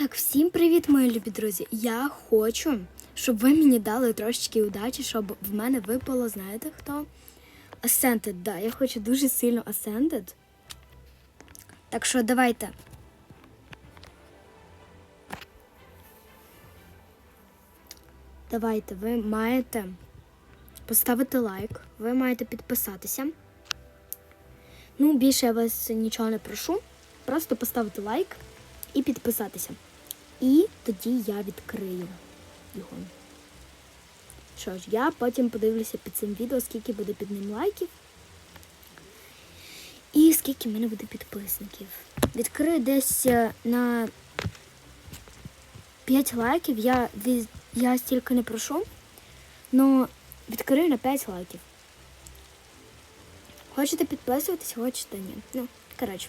Так, всім привіт, мої любі друзі. Я хочу, щоб ви мені дали трошечки удачі, щоб в мене випало, знаєте хто? Ascended, да, я хочу дуже сильно Ascended. Так що давайте. Давайте, ви маєте поставити лайк, ви маєте підписатися. Ну, більше я вас нічого не прошу. Просто поставити лайк і підписатися. І тоді я відкрию його. Що ж, я потім подивлюся під цим відео, скільки буде під ним лайків. І скільки в мене буде підписників. Відкрию десь е, на 5 лайків. Я, я стільки не прошу. але відкрию на 5 лайків. Хочете підписуватись, хочете ні. Ну, коротше.